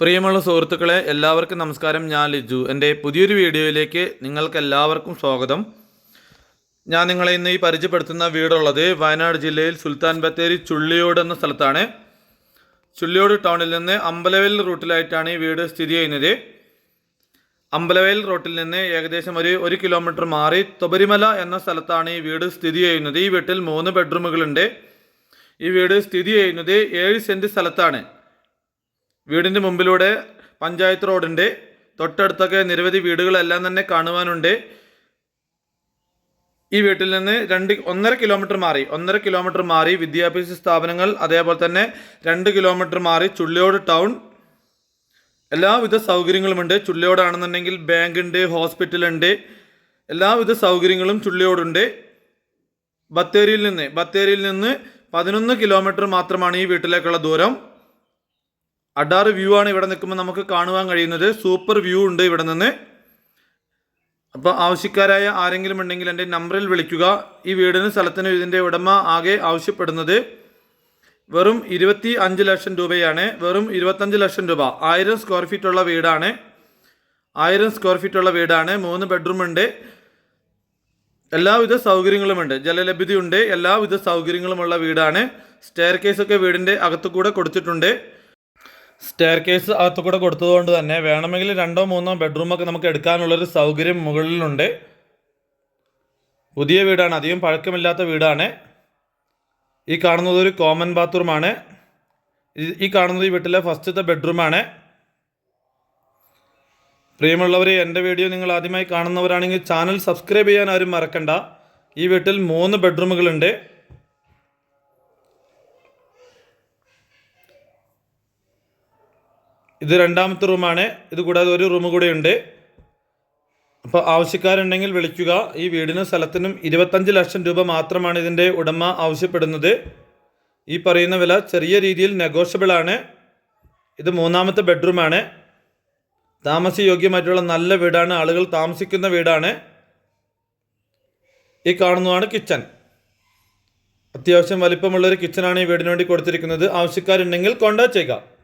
പ്രിയമുള്ള സുഹൃത്തുക്കളെ എല്ലാവർക്കും നമസ്കാരം. ഞാൻ ലിജു. എന്റെ പുതിയൊരു വീഡിയോയിലേക്ക് നിങ്ങൾക്ക് എല്ലാവർക്കും സ്വാഗതം. ഞാൻ നിങ്ങളെ ഇന്ന് ഈ പരിചയപ്പെടുത്തുന്ന വീടുള്ളത് വയനാട് ജില്ലയിൽ സുൽത്താൻ ബത്തേരി ചുള്ളിയോട് എന്ന സ്ഥലത്താണ്. ചുള്ളിയോട് ടൗണിൽ നിന്ന് അമ്പലവേൽ റൂട്ടിലായിട്ടാണ് ഈ വീട് സ്ഥിതി ചെയ്യുന്നത്. അമ്പലവേൽ റോട്ടിൽ നിന്ന് ഏകദേശം ഒരു ഒരു കിലോമീറ്റർ മാറി തൊബരിമല എന്ന സ്ഥലത്താണ് ഈ വീട് സ്ഥിതി ചെയ്യുന്നത്. ഈ വീട്ടിൽ മൂന്ന് ബെഡ്റൂമുകളുണ്ട്. ഈ വീട് സ്ഥിതി ചെയ്യുന്നത് ഏഴ് സെന്റ് സ്ഥലത്താണ്. വീടിന്റെ മുമ്പിലൂടെ പഞ്ചായത്ത് റോഡുണ്ട്. തൊട്ടടുത്തൊക്കെ നിരവധി വീടുകളെല്ലാം തന്നെ കാണുവാനുണ്ട്. ഈ വീട്ടിൽ നിന്ന് രണ്ട് ഒന്നര കിലോമീറ്റർ മാറി ഒന്നര കിലോമീറ്റർ മാറി വിദ്യാഭ്യാസ സ്ഥാപനങ്ങൾ അതേപോലെ തന്നെ രണ്ട് കിലോമീറ്റർ മാറി ചുള്ളിയോട് ടൗൺ. എല്ലാവിധ സൗകര്യങ്ങളുമുണ്ട്. ചുള്ളിയോടാണെന്നുണ്ടെങ്കിൽ ഹോസ്പിറ്റൽ ഉണ്ട് എല്ലാവിധ സൗകര്യങ്ങളും ചുള്ളിയോടുണ്ട്. ബത്തേരിയിൽ നിന്ന് ബത്തേരിയിൽ നിന്ന് പതിനൊന്ന് കിലോമീറ്റർ മാത്രമാണ് ഈ വീട്ടിലേക്കുള്ള ദൂരം. അഡാറ് വ്യൂ ആണ് ഇവിടെ നിൽക്കുമ്പോൾ നമുക്ക് കാണുവാൻ കഴിയുന്നത്. സൂപ്പർ വ്യൂ ഉണ്ട് ഇവിടെ നിന്ന്. അപ്പോൾ ആവശ്യക്കാരായ ആരെങ്കിലും ഉണ്ടെങ്കിൽ എന്റെ നമ്പറിൽ വിളിക്കുക. ഈ വീടിന് സ്ഥലത്തിന് ഇതിന്റെ ഉടമ ആകെ ആവശ്യപ്പെടുന്നത് വെറും ഇരുപത്തി അഞ്ച് ലക്ഷം രൂപയാണ്. വെറും ഇരുപത്തഞ്ച് ലക്ഷം രൂപ. ആയിരം സ്ക്വയർ ഫീറ്റ് ഉള്ള വീടാണ്. ആയിരം സ്ക്വയർ ഫീറ്റ് ഉള്ള വീടാണ്. മൂന്ന് ബെഡ്റൂം ഉണ്ട്. എല്ലാവിധ സൗകര്യങ്ങളുമുണ്ട് ജലലഭ്യതയുണ്ട്. എല്ലാവിധ സൗകര്യങ്ങളുമുള്ള വീടാണ്. സ്റ്റെയർ കേസൊക്കെ വീടിന്റെ അകത്തു കൂടെ കൊടുത്തിട്ടുണ്ട്. സ്റ്റെയർ കേസ് അകത്തു കൂടെ കൊടുത്തതുകൊണ്ട് തന്നെ വേണമെങ്കിൽ രണ്ടോ മൂന്നോ ബെഡ്റൂം ഒക്കെ നമുക്ക് എടുക്കാനുള്ളൊരു സൗകര്യം മുകളിലുണ്ട്. പുതിയ വീടാണ് അധികം പഴക്കമില്ലാത്ത വീടാണ്. ഈ കാണുന്നത് ഒരു കോമൺ ബാത്റൂമാണ് ഈ- കാണുന്നത് ഈ വീട്ടിലെ ഫസ്റ്റത്തെ ബെഡ്റൂമാണ് പ്രിയമുള്ളവരെ എന്റെ വീഡിയോ നിങ്ങൾ ആദ്യമായി കാണുന്നവരാണെങ്കിൽ ചാനൽ സബ്സ്ക്രൈബ് ചെയ്യാൻ ആരും മറക്കണ്ട. ഈ വീട്ടിൽ മൂന്ന് ബെഡ്റൂമുകളുണ്ട് ഇത് രണ്ടാമത്തെ റൂമാണ്. ഇത് കൂടാതെ ഒരു റൂം കൂടെ ഉണ്ട്. അപ്പോൾ ആവശ്യക്കാരുണ്ടെങ്കിൽ വിളിക്കുക. ഈ വീടിനും സ്ഥലത്തിനും ഇരുപത്തഞ്ച് ലക്ഷം രൂപ മാത്രമാണ് ഇതിന്റെ ഉടമ ആവശ്യപ്പെടുന്നത്. ഈ പറയുന്ന വില ചെറിയ രീതിയിൽ നെഗോഷ്യബിൾ ആണ്. ഇത് മൂന്നാമത്തെ ബെഡ്റൂമാണ് താമസയോഗ്യമായിട്ടുള്ള നല്ല വീടാണ്. ആളുകൾ താമസിക്കുന്ന വീടാണ്. ഈ കാണുന്നതാണ് കിച്ചൺ അത്യാവശ്യം വലിപ്പമുള്ളൊരു കിച്ചണാണ് ഈ വീടിന് വേണ്ടി കൊടുത്തിരിക്കുന്നത്. ആവശ്യക്കാരുണ്ടെങ്കിൽ കോൺടാക്ട് ചെയ്യുക.